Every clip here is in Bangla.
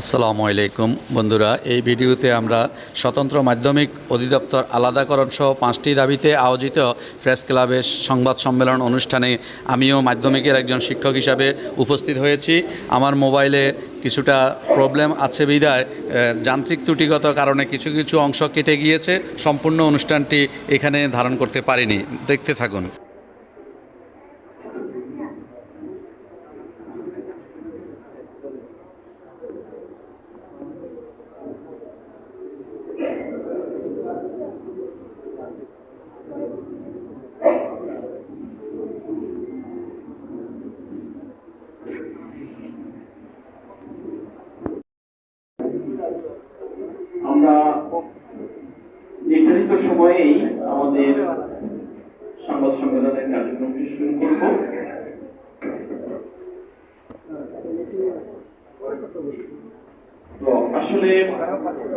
আসসালামু আলাইকুম। বন্ধুরা, এই ভিডিওতে আমরা স্বতন্ত্র মাধ্যমিক অধিদপ্তর আলাদাকরণ সহ পাঁচটি দাবিতে আয়োজিত প্রেস ক্লাবের সংবাদ সম্মেলন অনুষ্ঠানে আমিও মাধ্যমিকের একজন শিক্ষক হিসাবে উপস্থিত হয়েছি। আমার মোবাইলে কিছুটা প্রবলেম আছে বিদায়। যান্ত্রিক ত্রুটিগত কারণে কিছু কিছু অংশ কেটে গিয়েছে। সম্পূর্ণ অনুষ্ঠানটি এখানে ধারণ করতে পারিনি। দেখতে থাকুন আমরা নির্ধারিত সময়েই আমাদের সংবাদ সম্মেলনের কার্যক্রমটি শুরু করব তো আসলে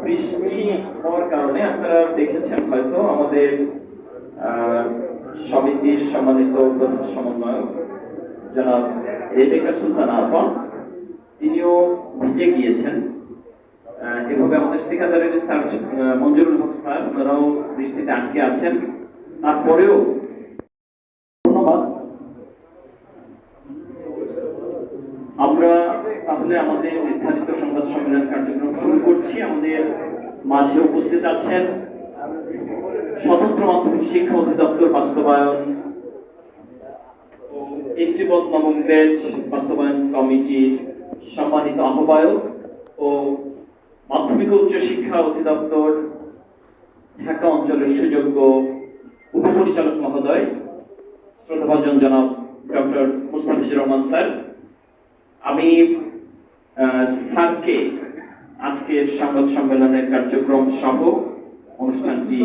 বৃষ্টি হওয়ার কারণে আপনারা দেখেছেন হয়তো আমাদের সমিতির সম্মানিত প্রধান সমন্বয়ক জনাব রেবেকা সুলতান আরফান, তিনিও ভিজে গিয়েছেন। এভাবে আমাদের ঠিকাদারের স্যার মঞ্জুরুল হক স্যার, ওনারাও বৃষ্টিতে আটকে আছেন। তারপরেও ধন্যবাদ আমরা তাহলে আমাদের নির্ধারিত সংবাদ সম্মেলন কার্যক্রম শুরু করছি আমাদের মাঝে উপস্থিত আছেন স্বতন্ত্র মাধ্যমিক শিক্ষা অধিদপ্তর বাস্তবায়ন একটিবদ নবম গ্রেড বাস্তবায়ন কমিটির সম্মানিত আহ্বায়ক ও মাধ্যমিক উচ্চ শিক্ষা অধিদপ্তর, ঢাকা অঞ্চলের সুযোগ্য উপপরিচালক মহোদয়, শ্রদ্ধাভাজন জনাব ডক্টর মুস্তাফিজুর রহমান স্যার। আমি স্যারকে আজকের সংবাদ সম্মেলনের কার্যক্রম সহ অনুষ্ঠানটি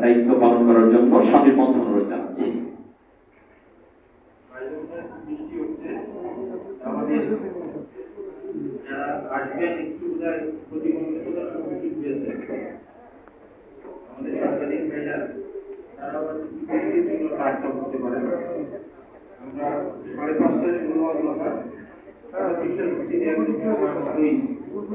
দায়িত্ব পালন করার জন্য স্বামীর অনুরোধ জানাচ্ছি। আমাদের যারা আসবেন, একটু বোধহয় প্রতিবন্ধকতার সম্মুখীন হয়েছে আমাদের সাংবাদিক ভাইরা তারা জন্য কাজটা করতে পারে আমরা সাড়ে পাঁচটায় তারা বিশেষ আমাদের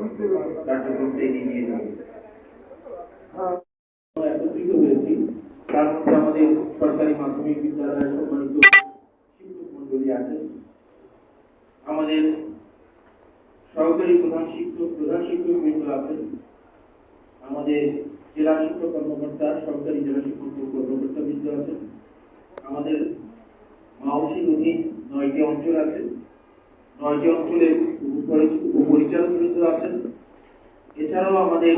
সরকারি প্রধান শিক্ষক প্রধান শিক্ষক বৃন্দ আছেন। আমাদের জেলা শিক্ষক কর্মকর্তা সরকারি জেলা শিক্ষক কর্মকর্তা বৃন্দ আছেন। আমাদের মাওসির অধীন নয়টি অঞ্চল আছে। নয়টি অঞ্চলের উপপরিচালক বৃন্দ আছেন। এছাড়াও আমাদের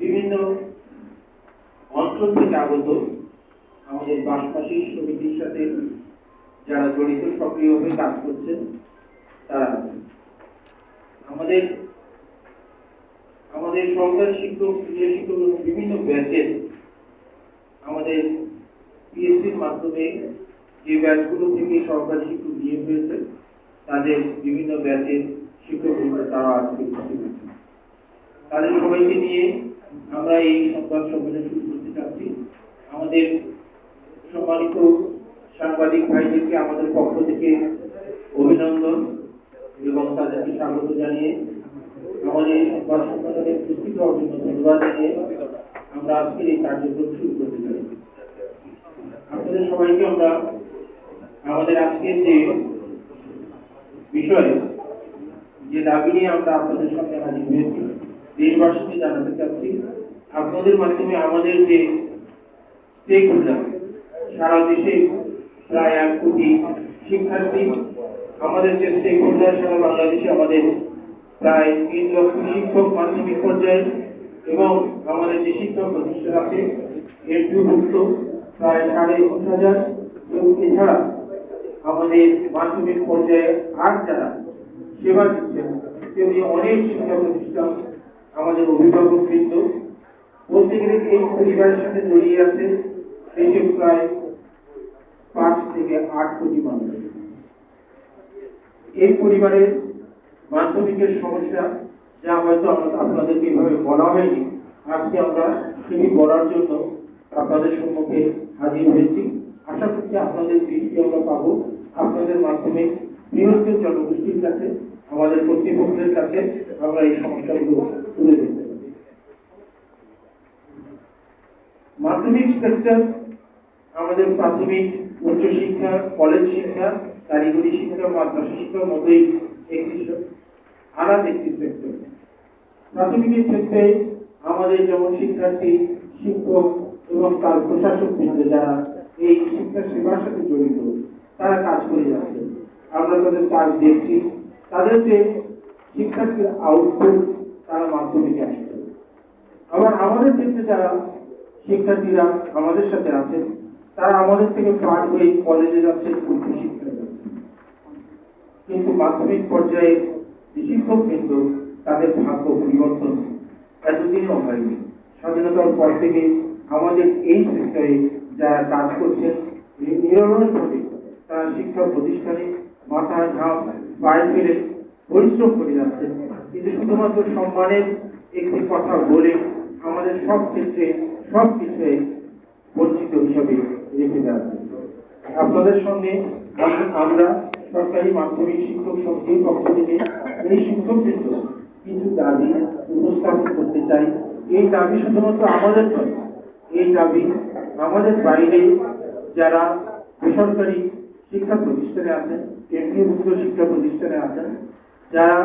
বিভিন্ন অঞ্চল থেকে আগত আমাদের বাসপাশী সমিতির সাথে যারা জড়িত সক্রিয়ভাবে কাজ করছেন, তারা আমাদের আমাদের সরকারি শিক্ষক শিক্ষক এবং বিভিন্ন ব্যাচের আমাদের পিএসসির মাধ্যমে যে ব্যাচগুলো থেকে সরকারি শিক্ষক নিয়োগ হয়েছে তাদের বিভিন্ন ব্যাচের শিক্ষক তারা আজকে উপস্থিত। তাদের সবাইকে নিয়ে আমরা এই সংবাদ সম্মেলন শুরু করতে চাচ্ছি আমাদের সম্মানিত সাংবাদিক ভাইদেরকে আমাদের পক্ষ থেকে অভিনন্দন এবং তাদেরকে স্বাগত জানিয়ে আমাদের এই সংবাদ সম্মেলনে উপস্থিত হওয়ার ধন্যবাদ জানিয়ে আমরা আজকের এই কার্যক্রম শুরু করতে চাই আপনাদের সবাইকে আমরা আমাদের আজকের যে বিষয় যে দাবি নিয়ে আমরা আপনাদের সামনে হাজির হয়েছি, দেশবাসীকে জানাতে চাচ্ছি, আপনাদের মাধ্যমে আমাদের যে স্টেক হোল্ডার সারা দেশে প্রায় এক কোটি শিক্ষার্থী, আমাদের যে স্টেক হোল্ডার সারা বাংলাদেশে আমাদের প্রায় তিন লক্ষ শিক্ষক মাধ্যমিক পর্যায়ে এবং আমাদের যে শিক্ষক প্রতিষ্ঠান আছে, এর দুর্ভুক্ত প্রায় সাড়ে একুশ হাজার। এছাড়া আমাদের মাধ্যমিক পর্যায়ে আর যারা সেবা দিচ্ছেন তেমনি অনেক শিক্ষা প্রতিষ্ঠান আমাদের অভিভাবক বলতে গেলে এই পরিবারের সাথে জড়িয়ে আছে। দেশে প্রায় পাঁচ থেকে আট কোটি মানুষ। এই পরিবারের মাধ্যমিকের সমস্যা যা হয়তো আমরা- আপনাদেরকে এভাবে বলা হয়নি, আজকে আমরা সেটি বলার জন্য আপনাদের সম্মুখে হাজির হয়েছি। আশা করছি আপনাদের দৃষ্টি আমরা পাবো। আপনাদের মাধ্যমে বৃহত্তর জনগোষ্ঠীর কাছে, আমাদের কর্তৃপক্ষের কাছে আমরা এই সমস্যাগুলো তুলে পারি। মাধ্যমিক সেক্টর, আমাদের প্রাথমিক, উচ্চশিক্ষা, কলেজ শিক্ষা, কারিগরি শিক্ষা, মাদ্রাসা শিক্ষার মতোই একটি আলাদা একটি সেক্টর। প্রাথমিকের ক্ষেত্রে আমাদের যেমন শিক্ষার্থী, শিক্ষক এবং তার প্রশাসক যারা এই শিক্ষা সেবার সাথে জড়িত তারা কাজ করে যাচ্ছে। আমরা তাদের কাজ দেখছি। তাদের যে শিক্ষার্থীর আউটপুট তারা মাধ্যমিকে আসছে। আবার আমাদের ক্ষেত্রে যারা শিক্ষার্থীরা আমাদের সাথে আছেন তারা আমাদের থেকে পাঠ হয়ে কলেজে যাচ্ছে, উচ্চ যাচ্ছে। কিন্তু মাধ্যমিক পর্যায়ে যে শিক্ষক কিন্তু তাদের ভাগ্য পরিবর্তন এতদিনও হয়নি। স্বাধীনতার পর থেকে আমাদের এই সেক্টরে যারা কাজ করছেন নিরলসভাবে তারা শিক্ষা প্রতিষ্ঠানে মাথায় ঘাম পায়ে ফেলে পরিশ্রম করে যাচ্ছেন কিন্তু শুধুমাত্র সম্মানের একটি কথা বলে আমাদের সব ক্ষেত্রে সব কিছুই বঞ্চিত হিসাবে রেখে দেওয়া আপনাদের সঙ্গে আমরা সরকারি মাধ্যমিক শিক্ষক সমিতির পক্ষ থেকে এই শিক্ষকবৃন্দ কিছু দাবি উপস্থাপন করতে চাই। এই দাবি শুধুমাত্র আমাদের নয়, এই দাবি আমাদের বাইরে যারা বেসরকারি শিক্ষা প্রতিষ্ঠানে আছেন কেন্দ্রীয়ভুক্ত শিক্ষা প্রতিষ্ঠানে আছেন, যারা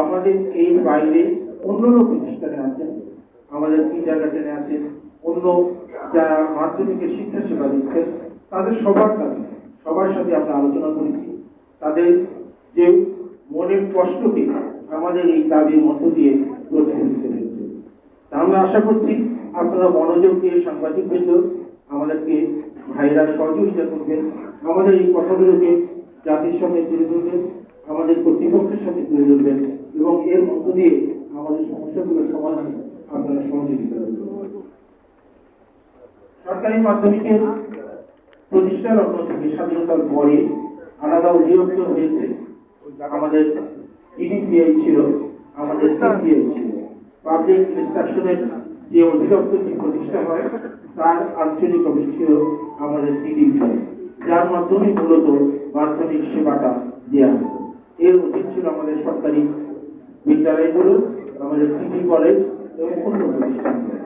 আমাদের এই বাইরে অন্যান্য প্রতিষ্ঠানে আছেন, আমাদের কিন্ডারগার্টেনে আছেন, অন্য যারা মাধ্যমিকের শিক্ষা সেবা দিচ্ছেন, তাদের সবার কাছে, সবার সাথে আমরা আলোচনা করেছি। তাদের যে মনের কষ্টকে আমাদের এই দাবির মধ্য দিয়ে প্রতিফলিত হয়েছে আমরা আশা করছি আপনারা মনোযোগ দিয়ে সাংবাদিক বৃন্দ আমাদেরকে ভাইরা সহযোগিতা করবেন আমাদের এই কথাগুলোকে জাতির সামনে তুলে ধরবেন আমাদের কর্তৃপক্ষের সাথে তুলে ধরবেন এবং এর মধ্য দিয়ে আমাদের সমস্যাগুলোর সমাধানে আপনারা সহযোগিতা করবেন। সরকারি মাধ্যমিকের প্রতিষ্ঠা লগ্ন থেকে স্বাধীনতার পরে আলাদা অধিদপ্তর হয়েছে। আমাদের ইডিপিআই ছিল, আমাদের সিপিআই ছিল। পাবলিক ইনস্ট্রাকশনের যে অধিদপ্তরটি প্রতিষ্ঠা হয় তার আঞ্চলিক অফিস ছিল আমাদের ইডিপিআই যার মাধ্যমে মূলত মাধ্যমিক সেবাটা দেওয়া এর অধীন ছিল আমাদের সরকারি বিদ্যালয়গুলো, আমাদের সিটি কলেজ এবং অন্য প্রতিষ্ঠানগুলো।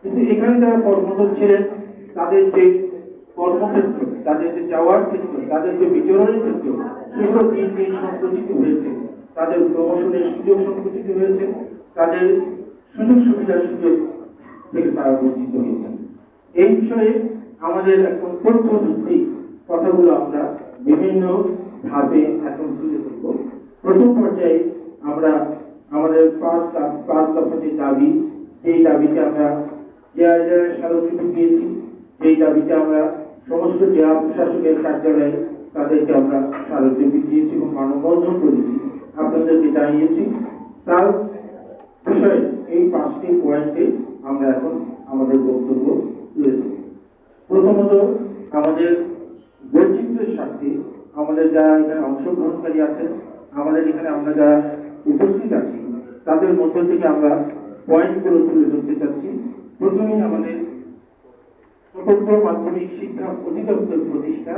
কিন্তু এখানে যারা কর্মরত ছিলেন, তাদের যে কর্মক্ষেত্র, তাদের যে যাওয়ার ক্ষেত্র, তাদের যে বিচরণের ক্ষেত্র সেগুলো দিন দিন সংকুচিত হয়েছে। তাদের প্রমোশনের সুযোগ সংকুচিত হয়েছে। তাদের সুযোগ সুবিধার সুযোগ থেকে তারা বঞ্চিত হয়েছে এই বিষয়ে আমাদের এখন তথ্য ভিত্তিক কথাগুলো আমরা বিভিন্ন ভাবে এখন তুলে ধরব। প্রথম পর্যায়ে আমরা আমাদের পাঁচ পাঁচ দফা যে দাবি সেই দাবিতে আমরা জেলা জেলায় স্মারকলিপি দিয়েছি সেই দাবিতে আমরা সমস্ত জেলা প্রশাসকের কার্যালয়ে তাদেরকে আমরা স্মারকলিপি দিয়েছি এবং মানববন্ধন করেছি, আপনাদেরকে জানিয়েছি। তার বিষয়ে এই পাঁচটি পয়েন্টে আমরা এখন আমাদের বক্তব্য তুলে ধরব। প্রথমত, আমাদের বৈচিত্র্যের স্বার্থে আমাদের যারা এখানে অংশগ্রহণকারী আছেন, আমাদের এখানে আমরা যারা উপস্থিত আছি, তাদের মধ্য থেকে আমরা পয়েন্টগুলো তুলে ধরতে চাচ্ছি। প্রথমেই আমাদের স্বতন্ত্র মাধ্যমিক শিক্ষা অধিদপ্তর প্রতিষ্ঠা।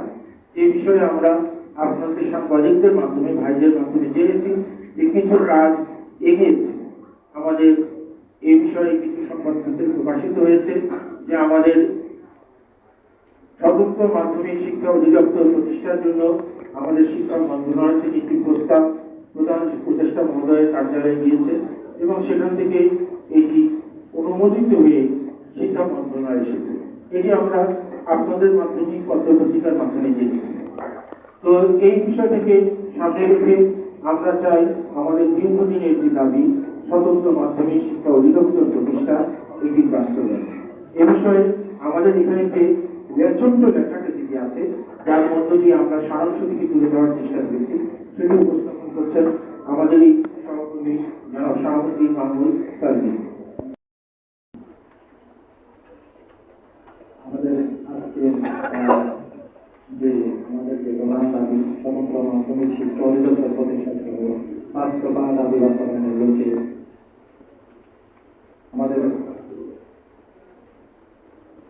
যে বিষয়ে আমরা আপনাদের সাংবাদিকদের মাধ্যমে, ভাইদের মাধ্যমে জেনেছি। যে কিছু কাজ এগিয়েছে আমাদের এই বিষয়ে কিছু সংবাদপত্রে প্রকাশিত হয়েছে যে আমাদের স্বতন্ত্র মাধ্যমিক শিক্ষা অধিদপ্তর প্রতিষ্ঠার জন্য আমাদের শিক্ষা মন্ত্রণালয় থেকে একটি প্রস্তাব প্রধান উপদেষ্টা মহোদয়ের কার্যালয়ে গিয়েছে এবং সেখান থেকে এটি অনুমোদিত হয়ে শিক্ষা মন্ত্রণালয়ে এসেছে। এটি আমরা আপনাদের মাধ্যমে পত্রপত্রিকার মাধ্যমে জেনেছি তো এই বিষয়টাকে সামনে রেখে আমরা চাই আমাদের দীর্ঘদিনের যে দাবি স্বতন্ত্র মাধ্যমিক শিক্ষা অধিদপ্তর প্রতিষ্ঠা এটি বাস্তবায়ন। এ বিষয়ে আমাদের এখানে যে ছোট্ট লেখাটা যেটি আছে যার মধ্য দিয়ে আমরা সারাংশ থেকে তুলে দেওয়ার চেষ্টা করেছি সেটি উপস্থাপন করছেন আমাদের এই সহকর্মী জনাব শাহাবুদ্দিন মাহমুদ সার্জি আমাদের আজকে আহ, যে আমাদের যে প্রধান দাবি সমগ্র মাধ্যমিক শিক্ষা অধিদপ্তর প্রতিষ্ঠা দফা দাবি বাস্তবায়নের লক্ষ্যে আমাদের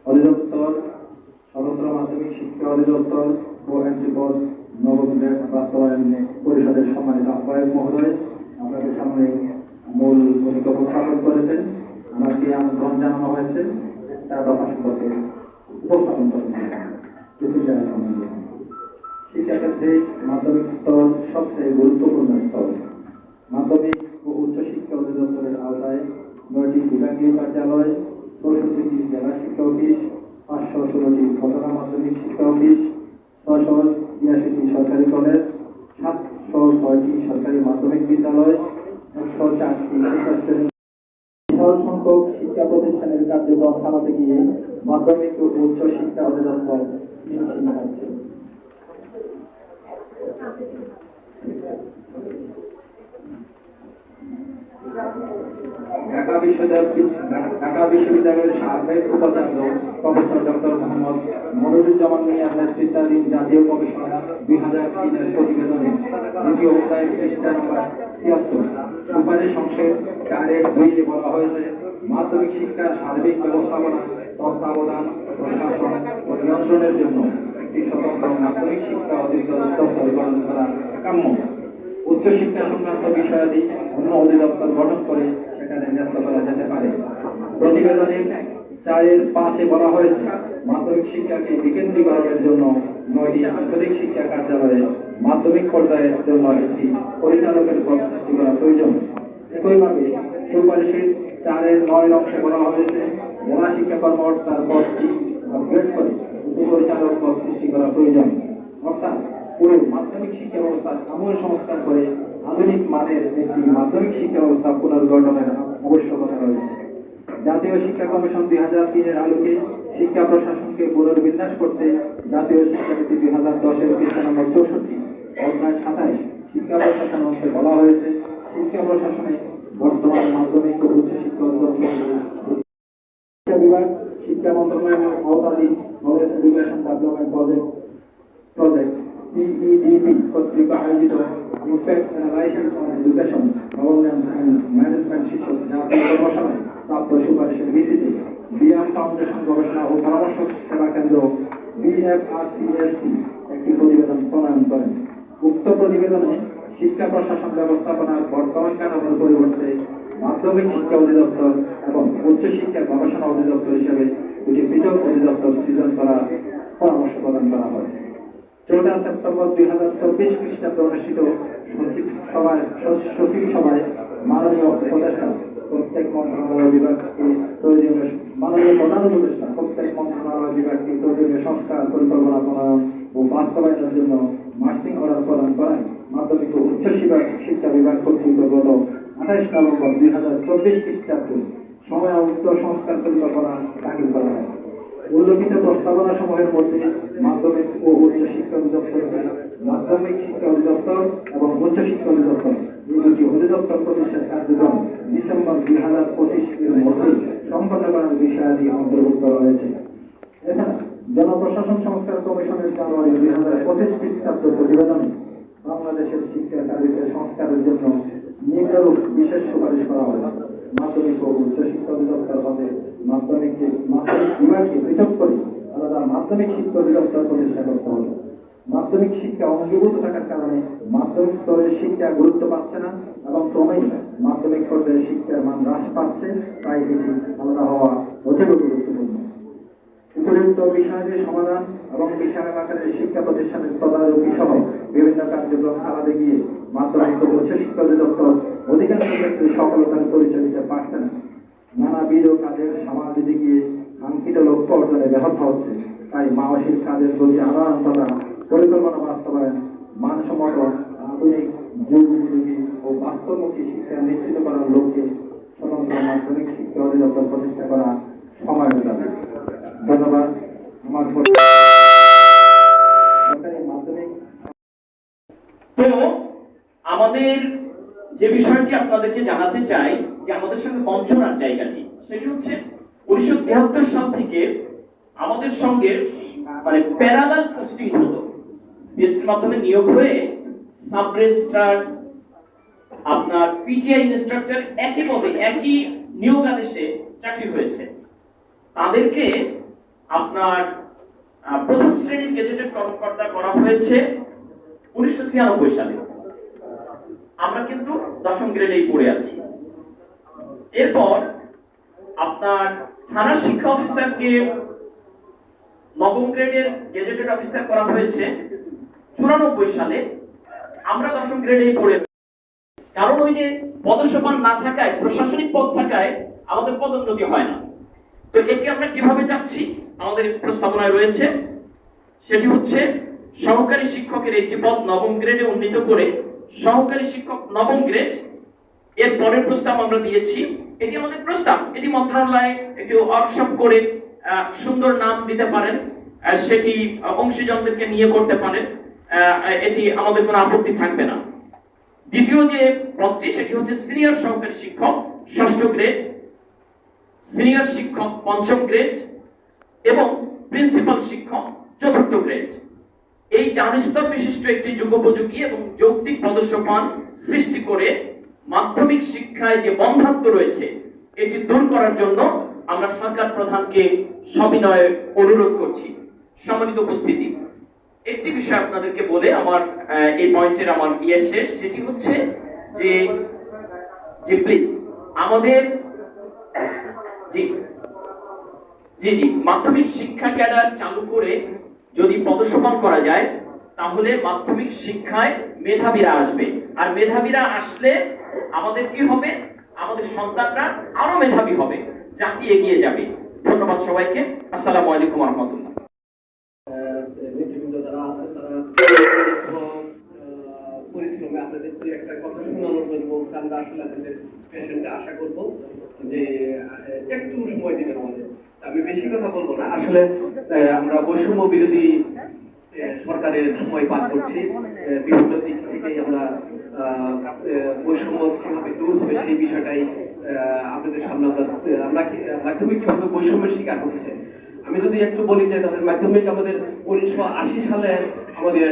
অধিদপ্তর সর্বত্র মাধ্যমিক শিক্ষা অধিদপ্তর ও এনসিপদ নবম বাস্তবায়নে পরিষদের সম্মানিত আহ্বায়ক মহোদয়, আপনাদের সামনে মূল ভূমিকা উপস্থাপন করেছেন। আমাকে আমন্ত্রণ জানানো হয়েছে? তার দফা সম্পর্কে উপস্থাপন করেছেন। শিক্ষাক্ষেত্রে মাধ্যমিক স্তর সবচেয়ে গুরুত্বপূর্ণ স্তর। মাধ্যমিক ও উচ্চশিক্ষা অধিদপ্তরের আওতায় নয়টি বিভাগীয় কার্যালয় চৌষট্টিটি জেলা শিক্ষা অফিস, পাঁচশো ষোলোটি ঘটনা মাধ্যমিক শিক্ষা অফিস, ছয়শো বিরাশিটি সরকারি কলেজ, সাতশো ছয়টি সরকারি মাধ্যমিক বিদ্যালয়, একশো চারটি বিশাল সংখ্যক শিক্ষা প্রতিষ্ঠানের কার্যক্রম চালাতে গিয়ে মাধ্যমিক ও উচ্চ শিক্ষা অধিদপ্তর হিমশিম খাচ্ছে ঢাকা বিশ্ববিদ্যালয় ঢাকা বিশ্ববিদ্যালয়ের সাবেক উপাচার্য প্রফেসর ডক্টর মোহাম্মদ মনিরুজ্জামান মিয়ার নেতৃত্বাধীন জাতীয় কমিশন দুই হাজার তিনের প্রতিবেদনে দ্বিতীয় অধ্যায় পৃষ্ঠা নম্বর তিয়াত্তর সুপারিশ অংশের চারের দুইয়ে বলা হয়েছে, মাধ্যমিক শিক্ষার সার্বিক ব্যবস্থাপনা, তত্ত্বাবধান, প্রশাসন ও নিয়ন্ত্রণের জন্য একটি স্বতন্ত্র মাধ্যমিক শিক্ষা অধিদপ্তর গঠন করা কাম্য। উচ্চশিক্ষা সংক্রান্ত বিষয়াদি অন্য অধিদপ্তর গঠন করে সেখানে ন্যস্ত করা যেতে পারে। প্রতিবেদনে চারের পাঁচে বলা হয়েছে, মাধ্যমিক শিক্ষাকে বিকেন্দ্রীকরণের জন্য নয়টি আঞ্চলিক শিক্ষা কার্যালয়ে মাধ্যমিক পর্যায়ের জন্য একটি পরিচালকের পদ সৃষ্টি করা প্রয়োজন। একইভাবে সুপারিশের চারের নয় অংশে বলা হয়েছে, জেলা শিক্ষা কর্মকর্তার পদটি আপগ্রেড করে উপপরিচালক পদ সৃষ্টি করা প্রয়োজন। অর্থাৎ পুরো মাধ্যমিক শিক্ষা ব্যবস্থা আমূল সংস্কার করে আধুনিক মানের একটি মাধ্যমিক শিক্ষা ব্যবস্থা পুনর্গঠনের আবশ্যকতা রয়েছে। জাতীয় শিক্ষা কমিশন দুই হাজার তিনের আলোকে শিক্ষা প্রশাসনকে পুনর্বিন্যাস করতে জাতীয় শিক্ষানীতি দুই হাজার দশের পৃষ্ঠা নম্বর চৌষট্টি, অধ্যায় সাতাইশ, শিক্ষা প্রশাসন অংশে বলা হয়েছে, শিক্ষা প্রশাসনে বর্তমান মাধ্যমিক ও উচ্চ শিক্ষা শিক্ষা বিভাগ, শিক্ষা মন্ত্রণালয়ের আওতাধীন নলেজ, এডুকেশন সিইডিপি কর্তৃক আয়োজিত impact analysis on education governance and management শীর্ষক জাতীয় কর্মশালায় প্রাপ্ত সুপারিশের ভিত্তিতে বিএম ফাউন্ডেশন গবেষণা ও পরামর্শ সেবা কেন্দ্র বিএফআরসিএসটি একটি প্রতিবেদন প্রণয়ন করেন। উক্ত প্রতিবেদনে শিক্ষা প্রশাসন ব্যবস্থাপনার বর্তমান কাঠামোর পরিবর্তে মাধ্যমিক শিক্ষা অধিদপ্তর এবং উচ্চ শিক্ষা গবেষণা অধিদপ্তর হিসেবে দুটি পৃথক অধিদপ্তর সৃজন করার পরামর্শ প্রদান করা হয়। চৌঠা সেপ্টেম্বর দুই হাজার চব্বিশ খ্রিস্টাব্দে অনুষ্ঠিত সচিব সভায় সচিব সভায় মাননীয় উপদেষ্টা, প্রত্যেক মন্ত্রণালয় বিভাগকে প্রয়োজনীয় মাননীয় প্রধান উপদেষ্টা, প্রত্যেক মন্ত্রণালয় বিভাগকে প্রয়োজনীয় সংস্কার, পরিকল্পনা, প্রণয়ন ও বাস্তবায়নের জন্য মার্কিং অর্ডার প্রদান করায় মাধ্যমিক ও উচ্চ শিক্ষা বিভাগ কর্তৃক গত আঠাইশ নভেম্বর দুই হাজার চব্বিশ খ্রিস্টাব্দে সময় উক্ত সংস্কার পরিকল্পনা দাখিল করা হয়। উল্লেখিত প্রস্তাবনা সমূহের মধ্যে মাধ্যমিক ও উচ্চ শিক্ষা অধিদপ্তর মাধ্যমিক শিক্ষা অধিদপ্তর এবং উচ্চ শিক্ষা অধিদপ্তর এই দুটি অধিদপ্তর প্রতিষ্ঠার কার্যক্রম ডিসেম্বর দুই হাজার পঁচিশ এর মধ্যে সম্পন্ন করার বিষয়াদি অন্তর্ভুক্ত রয়েছে। এছাড়া জনপ্রশাসন সংস্কার কমিশনের জানুয়ারি দুই হাজার পঁচিশ খ্রিস্টাব্দ প্রতিবেদনে বাংলাদেশের শিক্ষা সার্ভিসের সংস্কারের জন্য নিম্নরূপ বিশেষ সুপারিশ করা হয় মাধ্যমিক ও উচ্চ শিক্ষা অধিদপ্তর হবে মাধ্যমিককে মাধ্যমিক বিভাগকে পৃথক করে, আলাদা মাধ্যমিক শিক্ষা অধিদপ্তর প্রতিষ্ঠা করতে হবে। মাধ্যমিক শিক্ষা অঙ্গীভূত থাকার কারণে মাধ্যমিক স্তরের শিক্ষা গুরুত্ব পাচ্ছে না এবং ক্রমেই মাধ্যমিক পর্যায়ে শিক্ষার মান হ্রাস পাচ্ছে, তাই এটি আলাদা হওয়া অতীব গুরুত্বপূর্ণ। উপযুক্ত বিষয়ের সমাধান এবং বিষয় আকারে শিক্ষা প্রতিষ্ঠানের তদারকি সহ বিভিন্ন কার্যক্রম চালাতে গিয়ে মাধ্যমিক ও উচ্চ শিক্ষা অধিদপ্তর অধিকাংশ ক্ষেত্রে সফলতার পরিচয় দিতে পারছে না নানাবিধ কাজের সামাল দিতে গিয়ে কাঙ্ক্ষিত লক্ষ্য অর্জনে ব্যাহত হচ্ছে তাই মানসিক কাজের প্রতি আদান প্রদান পরিকল্পনা বাস্তবায়ন মানসম্মত আধুনিক যুগ উপযোগী ও বাস্তবমুখী শিক্ষা নিশ্চিত করার লক্ষ্যে স্বতন্ত্র মাধ্যমিক শিক্ষা অধিদপ্তর প্রতিষ্ঠা করা সময় যাবে ধন্যবাদ আমার পরি- সরকারি মাধ্যমিক তো আমাদের যে বিষয়টি আপনাদেরকে জানাতে চাই যে আমাদের সঙ্গে বঞ্চনার জায়গাটি সেটি হচ্ছে উনিশশো তিয়াত্তর সাল থেকে আমাদের সঙ্গে মানে প্যারালাল পোস্টিং হতো বিএসসির মাধ্যমে নিয়োগ হয়ে সাব রেজিস্ট্রার আপনার পিজিআই ইনস্ট্রাক্টর একই পদে, একই নিয়োগ আদেশে চাকরি হয়েছে। তাদেরকে আপনার প্রথম শ্রেণির গেজেটেড কর্মকর্তা করা হয়েছে উনিশশো ছিয়ানব্বই সালে। আমরা কিন্তু দশম গ্রেডেই পড়ে আছি। এরপর আপনার থানা শিক্ষা অফিসারকে নবম গ্রেডের গেজেটেড অফিসার করা হয়েছে চুরানব্বই সালে। আমরা দশম গ্রেডেই পড়ে কারণ ওই যে পদসমান না থাকায়, প্রশাসনিক পদ থাকায় আমাদের পদোন্নতি হয় না। তো এটি আমরা কীভাবে চাচ্ছি? আমাদের প্রস্তাবনায় রয়েছে। সেটি হচ্ছে, সহকারী শিক্ষকের একটি পদ নবম গ্রেডে উন্নীত করে সহকারী শিক্ষক নবম গ্রেড এর পরের প্রস্তাব আমরা দিয়েছি। এটি আমাদের প্রস্তাব। এটি মন্ত্রণালয়ে একটি ওয়ার্কশপ করে সুন্দর নাম দিতে পারেন সেটি অংশীজনদেরকে নিয়ে করতে পারেন। এটি আমাদের কোনো আপত্তি থাকবে না। দ্বিতীয় যে পদটি, সেটি হচ্ছে সিনিয়র সহকারী শিক্ষক, ষষ্ঠ গ্রেড, সিনিয়র শিক্ষক পঞ্চম গ্রেড এবং প্রিন্সিপাল শিক্ষক চতুর্থ গ্রেড। এই চার স্তর বিশিষ্ট একটি যুগোপযোগী এবং যৌক্তিক পদস্যমান সৃষ্টি করে মাধ্যমিক শিক্ষায় যে বন্ধাত্ম রয়েছে, এটি দূর করার জন্য আমরা সরকার প্রধানকে সবিনয়ে অনুরোধ করছি। সম্মানিত উপস্থিতি। একটি বিষয় আপনাদেরকে বলে আমার এই পয়েন্টের আমার ইয়ে শেষ, সেটি হচ্ছে যে যে প্লিজ আমাদের, জি জি জি, মাধ্যমিক শিক্ষা ক্যাডার চালু করে যদি পদসমান করা যায়, তাহলে মাধ্যমিক শিক্ষায় মেধাবীরা আসবে। আর মেধাবীরা আসলে আমাদের কি হবে? আমাদের সন্তানরা আরও মেধাবী হবে। জাতি এগিয়ে যাবে। ধন্যবাদ সবাইকে। আসসালামু আলাইকুম রহমতুল্লাহ নেতৃবৃন্দ যারা আছে তারা আহ, পরিশ্রমে আপনাদের দুই একটা কথা শোনানোর জন্য আমরা আসলে আপনাদের পেশেন্টে আশা করব যে একটু সময় দিবেন আমাদের। আমি বেশি কথা বলব না। আসলে আমরা বৈষম্য বিরোধী সরকারের সময় পার করছি। বিভিন্ন দিক থেকেই আমরা বৈষম্য কীভাবে দূর হবে সেই বিষয়টাই আপনাদের সামনে আমরা আমরা কি- মাধ্যমিক কীভাবে বৈষম্যের শিকার হচ্ছে আমি যদি একটু বলি যে তাদের মাধ্যমিক আমাদের উনিশশো আশি সালে আমাদের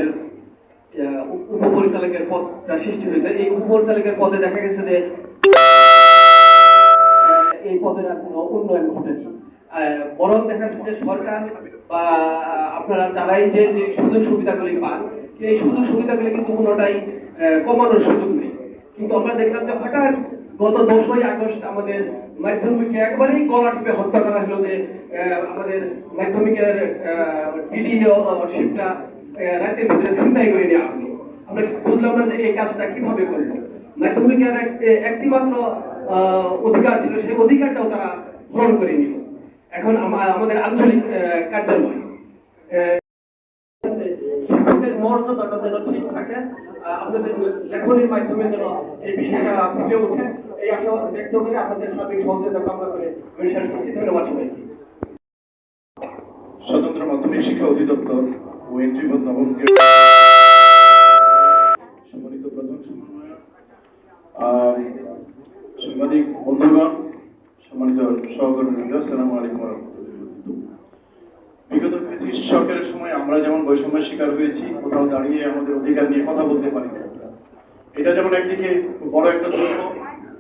উপপরিচালকের পদটা সৃষ্টি হয়েছে, এই উপপরিচালকের পদে দেখা গেছে যে এই পদের আর কোনো উন্নয়ন ঘটেনি। বরং দেখা যাচ্ছে যে সরকার বা আপনারা যারাই যে যে সুযোগ সুবিধাগুলি পান এই সুযোগ সুবিধাগুলি কিন্তু কোনোটাই কমানোর সুযোগ নেই। কিন্তু আমরা দেখলাম যে হঠাৎ গত দশই আগস্ট আমাদের মাধ্যমিকে একবারেই গলা টিপে হত্যা করা হলো যে আমাদের মাধ্যমিকের ডিডি শিপটা রাতের ভিতরে চিন্তাই করে নেওয়া হলো। আমরা বুঝলাম না যে এই কাজটা কীভাবে করল মাধ্যমিকের একটি মাত্র অধিকার ছিল, সেই অধিকারটাও তারা গ্রহণ করে নিল। এখন আমাদের আঞ্চলিক কার্যালয় শিক্ষকের মর্যাদাটা যেন ঠিক থাকে আপনাদের লেখনির মাধ্যমে যেন এই বিষয়টা ফুটে ওঠে। এই আশা ব্যক্ত করে আপনাদের সার্বিক সহযোগিতা কামনা করে আমি শেষ ধন্যবাদ স্বতন্ত্র মাধ্যমিক শিক্ষা অধিদপ্তর ও এন্ট্রিবোধ নবম সম্মানিত প্রধান সমন্বয়ক সাংবাদিক বন্ধুগণ, সম্মানিত সহকর্মীবৃন্দ, আসসালামু আলাইকুম বিগত ব্রিটিশ সরকারের সময় আমরা যেমন বৈষম্যের শিকার হয়েছি, কোথাও দাঁড়িয়ে আমাদের অধিকার নিয়ে কথা বলতে পারি। এটা যেমন একদিকে বড় একটা জন্য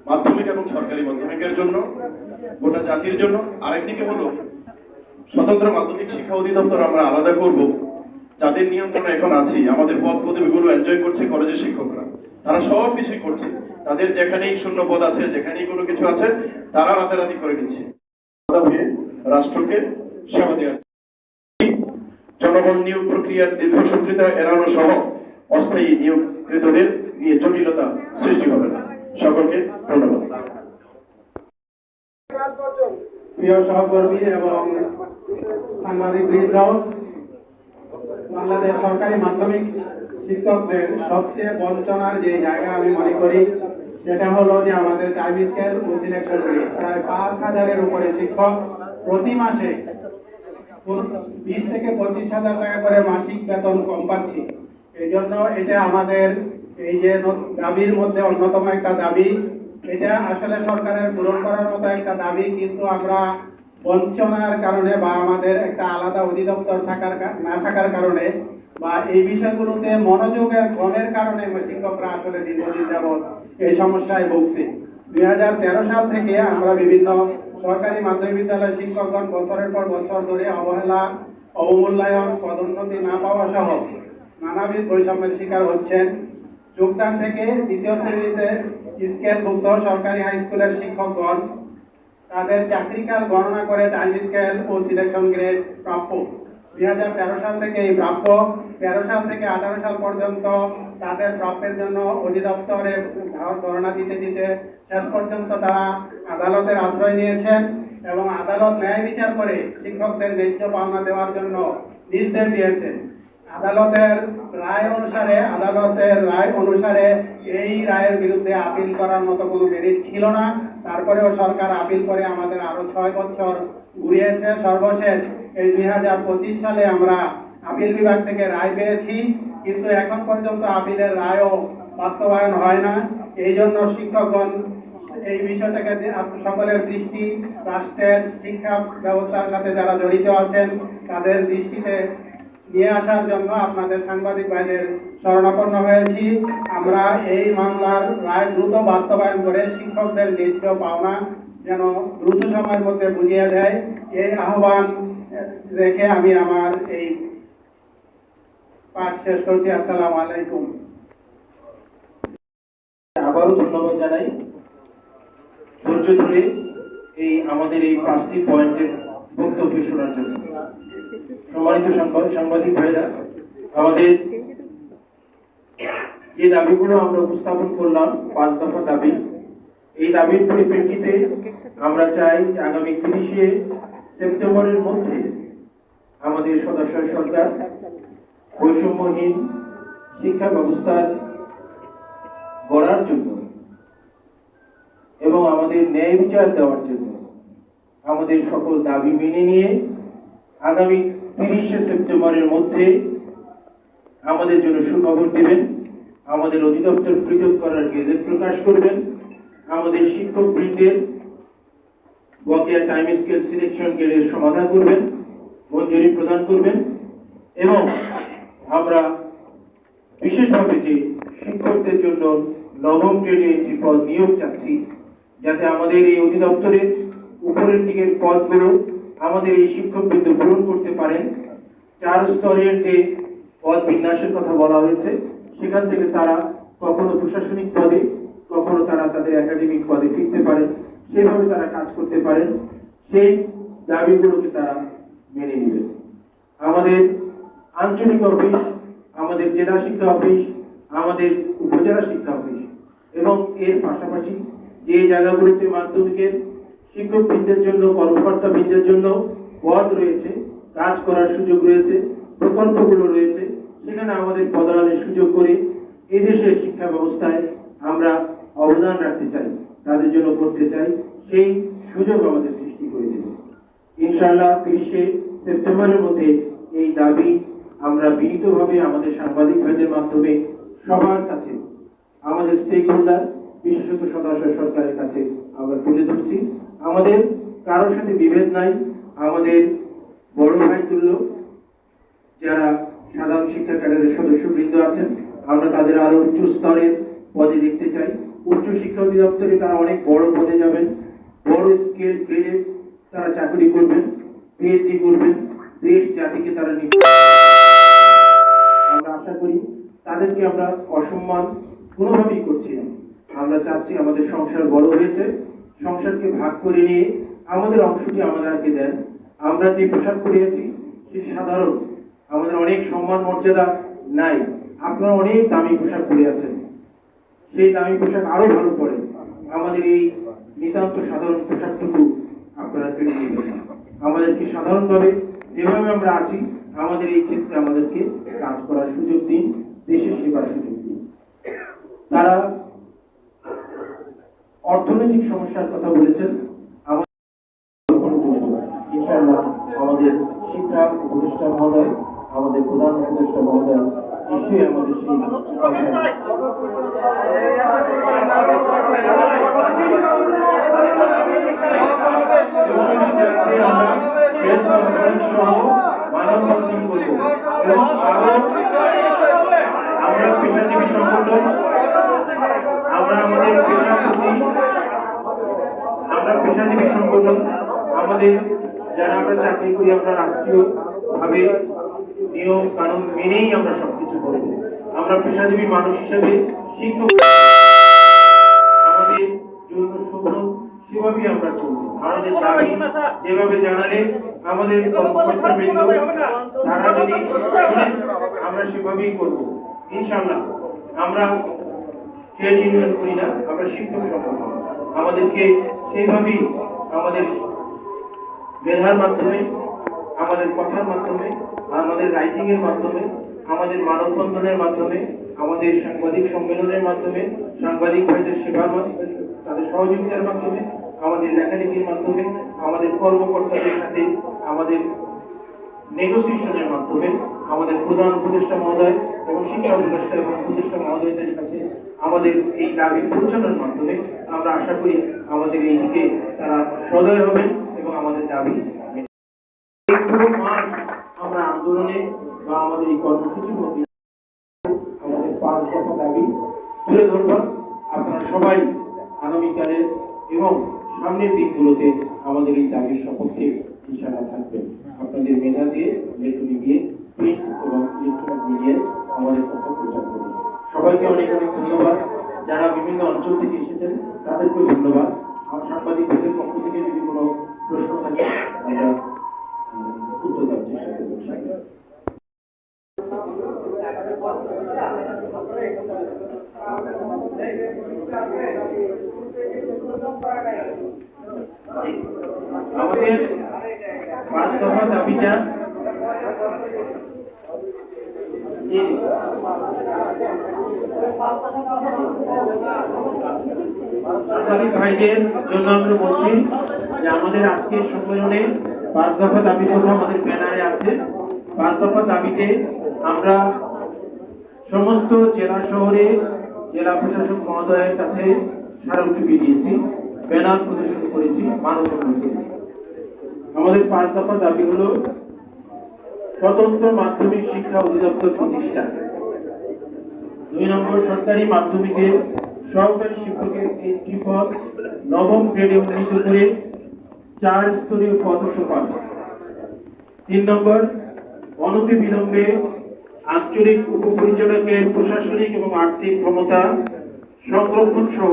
মাধ্যমিক এবং সরকারি মাধ্যমিকের জন্য, গোটা জাতির জন্য। আরেকদিকে হলো স্বতন্ত্র মাধ্যমিক শিক্ষা অধিদপ্তর আমরা আলাদা করব। যাদের নিয়ন্ত্রণে এখন আছি, আমাদের পদ পদবিগুলো এনজয় করছে কলেজের শিক্ষকরা। তারা সব কিছুই করছে। তাদের যেখানেই শূন্য পদ আছে, যেখানেই কোনো কিছু আছে, তারা রাতারাতি করে হয়ে রাষ্ট্রকে সেবা দেওয়ার জনগণ নিয়োগ প্রক্রিয়ার দীর্ঘসূত্রিতা এড়ানো সহ অস্থায়ী নিয়োগকৃতদের নিয়ে জটিলতা সৃষ্টি হবে না। সকলকে ধন্যবাদ। প্রিয় সহকর্মী এবং সাংবাদিক বৃন্দ বাংলাদেশ সরকারি মাধ্যমিক শিক্ষকদের সবচেয়ে বঞ্চনার যে জায়গা আমি মনে করি, সেটা হলো যে আমাদের টাইম স্কেল ও সিলেকশন প্রায় পাঁচ হাজারের উপরে শিক্ষক প্রতি মাসে বিশ থেকে পঁচিশ হাজার টাকা করে মাসিক বেতন কম পাচ্ছি। এই জন্য এটা আমাদের এই যে দাবির মধ্যে অন্যতম একটা দাবি, এটা আসলে সরকারের পূরণ করার মতো একটা দাবি, কিন্তু আমরা বঞ্চনার কারণে বা আমাদের একটা আলাদা অধিদপ্তর থাকার না থাকার কারণে বা এই বিষয়গুলোতে মনোযোগের কমের কারণে শিক্ষকরা আসলে দীর্ঘদিন যাবৎ এই সমস্যায় ভুগছে। দুই হাজার তেরো সাল থেকে আমরা বিভিন্ন সরকারি মাধ্যমিক বিদ্যালয়ের শিক্ষকগণ বছরের পর বছর ধরে অবহেলা, অবমূল্যায়ন, পদোন্নতি না পাওয়া সহ নানাবিধ বৈষম্যের শিকার হচ্ছেন। যোগদান থেকে দ্বিতীয় শ্রেণীতে স্কেলভুক্ত সরকারি হাই স্কুলের শিক্ষকগণ তাদের চাকরিকাল গণনা করে টাইম স্কেল ও সিলেকশন গ্রেড প্রাপ্য। দুই হাজার তেরো সাল থেকে এই প্রাপ্য। তেরো সাল থেকে আঠারো সাল পর্যন্ত তাদের প্রাপ্যের জন্য অধিদপ্তরে গণনা দিতে দিতে শেষ পর্যন্ত তারা আদালতের আশ্রয় নিয়েছেন এবং আদালত ন্যায় বিচার করে শিক্ষকদের ন্যায্য পাওনা দেওয়ার জন্য নির্দেশ দিয়েছেন। আদালতের রায় অনুসারে, আদালতের রায় অনুসারে এই রায়ের বিরুদ্ধে আপিল করার মতো কোনো মেরিট ছিল না। তারপরেও সরকার আপিল করে আমাদের আরও ছয় বছর ঘুরিয়েছে সর্বশেষ এই দুই হাজার পঁচিশ সালে আমরা আপিল বিভাগ থেকে রায় পেয়েছি। কিন্তু এখন পর্যন্ত আপিলের রায়ও বাস্তবায়ন হয় না। এই জন্য শিক্ষকগণ এই বিষয় থেকে সকলের দৃষ্টি, রাষ্ট্রের শিক্ষা ব্যবস্থার সাথে যারা জড়িত আছেন, তাদের দৃষ্টিতে নিয়ে আসার জন্য আপনাদের সাংবাদিক ভাইদের শরণাপন্ন হয়েছি। আমরা এই মামলার রায় দ্রুত বাস্তবায়ন করে শিক্ষকদের ন্যায্য পাওনা যেন দ্রুত সময়ের মধ্যে বুঝিয়ে দেয়। এই আহ্বান রেখে আমি আমার এই পাঠ শেষ করছি। আসসালামু আলাইকুম। আবারও ধন্যবাদ জানাই। ধৈর্য ধরে এই আমাদের এই পাঁচটি পয়েন্টের বক্তব্য শোনার জন্য। সম্মানিত সাংবাদিক ভাইরা, আমাদের যে দাবিগুলো আমরা উপস্থাপন করলাম, পাঁচ দফা দাবি, এই দাবির পরিপ্রেক্ষিতে আমরা চাই আগামী তিরিশে সেপ্টেম্বরের মধ্যে আমাদের সদস্য সরকার বৈষম্যহীন শিক্ষা ব্যবস্থার গড়ার জন্য এবং আমাদের ন্যায় বিচার দেওয়ার আমাদের সকল দাবি মেনে নিয়ে আগামী তিরিশে সেপ্টেম্বরের মধ্যে আমাদের জন্য সুখবর দেবেন, আমাদের অধিদপ্তর পৃথক করার গেজেট প্রকাশ করবেন, আমাদের শিক্ষক বৃন্দের বকেয়া টাইম স্কেল সিলেকশন গেটের সমাধান করবেন, মঞ্জুরি প্রদান করবেন এবং আমরা বিশেষভাবে যে শিক্ষকদের জন্য নবম গ্রেডে একটি পদ নিয়োগ চাচ্ছি, যাতে আমাদের এই অধিদপ্তরের উপরের দিকের পদগুলো আমাদের এই শিক্ষকবৃন্দ পূরণ করতে পারেন। চার স্তরের যে পদ বিন্যাসের কথা বলা হয়েছে, সেখান থেকে তারা কখনো প্রশাসনিক পদে, কখনো তারা তাদের একাডেমিক পদে ফিরতে পারেন। সেভাবে তারা কাজ করতে পারেন। সেই দাবিগুলোকে তারা মেনে নেবেন। আমাদের আঞ্চলিক অফিস, আমাদের জেলা শিক্ষা অফিস, আমাদের উপজেলা শিক্ষা অফিস এবং এর পাশাপাশি যে জায়গাগুলোতে মাধ্যমিকের শিক্ষকবৃন্দের জন্য, কর্মকর্তা বৃন্দের জন্য পদ রয়েছে, কাজ করার সুযোগ রয়েছে, প্রকল্পগুলো রয়েছে, সেখানে আমাদের পদায়নের সুযোগ করে এদেশের শিক্ষা ব্যবস্থায় আমরা অবদান রাখতে চাই, তাদের জন্য করতে চাই, সেই সুযোগ আমাদের সৃষ্টি করে দেবে। ইনশাআল্লাহ তিরিশে সেপ্টেম্বরের মধ্যে এই দাবি আমরা বিনীতভাবে আমাদের সাংবাদিক ভাইদের মাধ্যমে সবার কাছে, আমাদের স্টেক হোল্ডার বিশেষত সদস্য সরকারের কাছে আমরা তুলে ধরছি। আমাদের কারোর সাথে বিভেদ নাই। আমাদের বড় ভাই তুল্য, যারা সাধারণ শিক্ষা ক্যাডারের সদস্যবৃন্দ আছেন, আমরা তাদের আরও উচ্চ স্তরের পদে দেখতে চাই। উচ্চ শিক্ষা অধিদপ্তরে তারা অনেক বড় পদে যাবেন। বড় স্কেল গ্রেডে তারা চাকরি করবেন পিএইচডি করবেন, দেশ জাতিকে তারা আমরা আশা করি তাদেরকে আমরা অসম্মান কোনোভাবেই করছি না। আমরা চাচ্ছি আমাদের সংসার বড় হয়েছে। সংসারকে ভাগ করে নিয়ে আমাদের অংশটি আমাদেরকে দেন। আমরা যে পোশাক পরিয়েছি সেটি সাধারণ। আমাদের অনেক সম্মান মর্যাদা নাই। আপনারা অনেক দামি পোশাক পরে আছেন। সেই দামি পোশাক আরও ভালো পড়ে আমাদের এই নিতান্ত সাধারণ পোশাকটুকু আপনারা কেটে নেবেন। আমাদেরকে সাধারণভাবে যেভাবে আমরা আছি, আমাদের এই ক্ষেত্রে আমাদেরকে কাজ করার সুযোগ দিন, দেশের সেবার সুযোগ দিন। তারা অর্থনৈতিক সমস্যার কথা বলেছেন। আমাদের শিক্ষা উপদেষ্টা মহোদয়, আমাদের প্রধান উপদেষ্টা মহোদয় নিশ্চয়ই আমাদের আমরা আমরা আমাদের পেশাজীবী সংগঠন আমাদের যারা আমরা চাকরি করি, আমরা রাষ্ট্রীয় ভাবে নিয়ম, কানুন মেনেই আমরা সবকিছু করব। আমরা পেশাজীবী মানুষ হিসেবে শিক্ষক। আমাদের সেভাবেই আমরা দাবি যেভাবে জানালে আমাদের তারা যদি আমরা সেভাবেই আমরা ট্রেড ইউনিয়ন করি না, আমরা শিক্ষক আমাদেরকে সেইভাবেই আমাদের মেধার মাধ্যমে, আমাদের কথার মাধ্যমে, আমাদের রাইটিং এর মাধ্যমে, আমাদের মানববন্ধনের মাধ্যমে, আমাদের সাংবাদিক সম্মেলনের মাধ্যমে, সাংবাদিক ভাইদের সেবার মাধ্যমে, তাদের সহযোগিতার মাধ্যমে, আমাদের লেখালেখির মাধ্যমে, আমাদের কর্মকর্তাদের সাথে, আমাদের নেগোসিয়েশনের মাধ্যমে, আমাদের প্রধান উপদেষ্টা মহোদয় এবং শিক্ষা উপদেষ্টা এবং উপদেষ্টা মহোদয়দের কাছে আমাদের এই দাবি পৌঁছানোর মাধ্যমে আমরা আশা করি আমাদের এই দিকে তারা সদয় হবেন এবং আমাদের দাবি আমরা আন্দোলনে বা আমাদের এই কর্মসূচির মধ্যে আমাদের পাঁচ দফা দাবি তুলে ধরবার। আপনারা সবাই আগামীকালে এবং সামনের দিনগুলোতে আমাদের এই দাবির সপক্ষে ইনশাআল্লাহ থাকবেন। আপনাদের মেধা দিয়ে ইলেকট্রনিক দিয়ে প্রিন্ট এবং ইলেকট্রনিক সবাইকে অনেক অনেক ধন্যবাদ। যারা বিভিন্ন অঞ্চল থেকে এসেছেন, তাদেরকেও ধন্যবাদ। আমার সাংবাদিকদের পক্ষ থেকে যদি কোনো প্রশ্ন থাকে, আমরা উত্তর দেওয়ার চেষ্টা করব আমাদের পাঁচ দফা দাবিটা সাংবাদিক ভাইদের জন্য আমরা বলছি যে আমাদের আজকের সম্মেলনে পাঁচ দফা দাবি আমাদের ব্যানারে আছে। পাঁচ দফা দাবিতে আমরা সমস্ত জেলা শহরে জেলা প্রশাসক মহোদয়ের কাছে স্মারকলিপি দিয়েছি, ব্যানার প্রদর্শন করেছি। আমাদের পাঁচ দফা দাবি হলো স্বতন্ত্র মাধ্যমিক শিক্ষা অধিদপ্তর প্রতিষ্ঠা। দুই নম্বর সরকারি মাধ্যমিকে সহকারী শিক্ষকের একটি পদ, নবম গ্রেডে উন্নীত করে চার স্তরীয় পদসোপান তিন নম্বর, অনতি বিলম্বে আঞ্চলিক উপপরিচালকের প্রশাসনিক এবং আর্থিক ক্ষমতা সংরক্ষণ সহ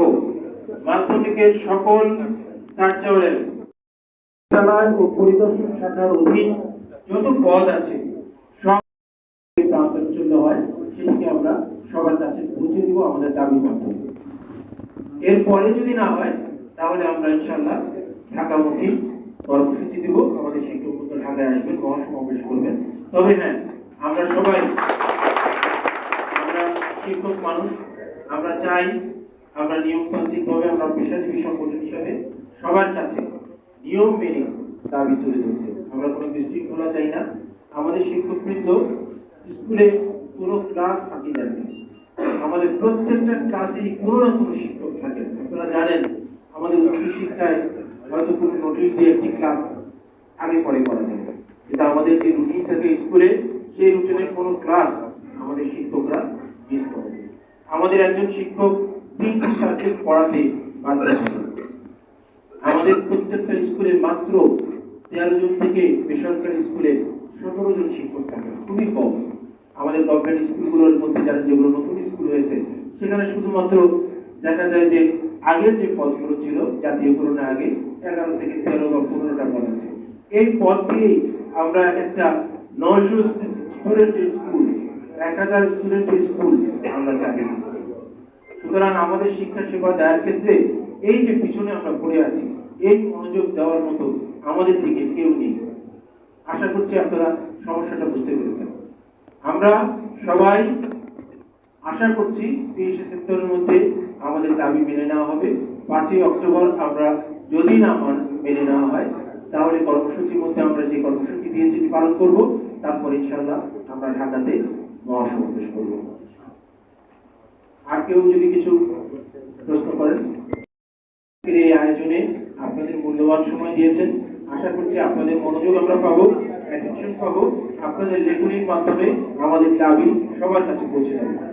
মাধ্যমিকের সকল কার্যালয়ে বিদ্যালয় ও পরিদর্শন শাখার অধীন যত পদ আছে সব প্রান্তঞ্চল্য হয় সেটিকে আমরা সবার কাছে পৌঁছে দিব, আমাদের দাবির মাধ্যমে এরপরে যদি না হয়, তাহলে আমরা ইনশাল্লাহ ঢাকামুখী কর্মসূচি দিব। আমাদের শিক্ষক ঢাকায় আসবেন, মহাসমাবেশ করবেন। তবে হ্যাঁ আমরা সবাই, আমরা শিক্ষক মানুষ, আমরা চাই, আমরা নিয়মতান্ত্রিক ভাবে আমরা পেশাজীবী সংগঠন হিসাবে সবার কাছে নিয়ম মেনে দাবি তুলে ধরতে। আমরা কোনো বিশৃঙ্খলা চাই না। আমাদের শিক্ষকবৃন্দ স্কুলে কোনো ক্লাস ফাঁকি দেন না। আমাদের প্রত্যেকটা ক্লাসেই কোনো না শিক্ষক থাকেন। আপনারা জানেন, আমাদের উচ্চ শিক্ষায় হয়তো কোনো নোটিশ দিয়ে একটি ক্লাস আগে পরে করা যায়। কিন্তু আমাদের যে রুটিন থাকে স্কুলে, সেই রুটিনের কোনো ক্লাস আমাদের শিক্ষকরা মিস করে। আমাদের একজন শিক্ষক তিনটি সাবজেক্ট পড়াতে আমাদের প্রত্যেকটা স্কুলে মাত্র তেরো জন থেকে বেসরকারি স্কুলে সতেরো জন শিক্ষক থাকে খুবই কম। আমাদের গভর্নমেন্ট স্কুলগুলোর মধ্যে যারা যেগুলো নতুন হয়েছে সেখানে শুধুমাত্র দেখা যায় যে আগের যে পদগুলো ছিল জাতীয়করণের আগে এগারো থেকে তেরো বা পনেরোটা পদ আছে। এই পদ দিয়েই আমরা একটা নয়শো স্টুডেন্টের স্কুল, এক হাজার স্টুডেন্টের স্কুল আমরা চালিয়ে দিচ্ছি। সুতরাং আমাদের শিক্ষা সেবা দেওয়ার ক্ষেত্রে এই যে পিছনে আমরা পড়ে আছি, এই মনোযোগ দেওয়ার মতো আমাদের দিকে কেউ নেই। আশা করছি আপনারা সমস্যাটা বুঝতে পেরেছেন। আমরা সবাই আশা করছি তেইশে সেপ্টেম্বরের মধ্যে আমাদের দাবি মেনে নেওয়া হবে। পাঁচই অক্টোবর আমরা যদি না মান- মেনে নেওয়া হয়, তাহলে কর্মসূচির মধ্যে আমরা যে কর্মসূচি দিয়েছি পালন করব, তারপর ইনশাল্লাহ আমরা ঢাকাতে মহাসমাবেশ করব। আর কেউ যদি কিছু প্রশ্ন করেন এই আয়োজনে আপনাদের মূল্যবান সময় দিয়েছেন। আশা করছি আপনাদের মনোযোগ আমরা পাবো অ্যাটেনশন পাবো। আপনাদের লেখনির মাধ্যমে আমাদের দাবি সবার কাছে পৌঁছে যাবে।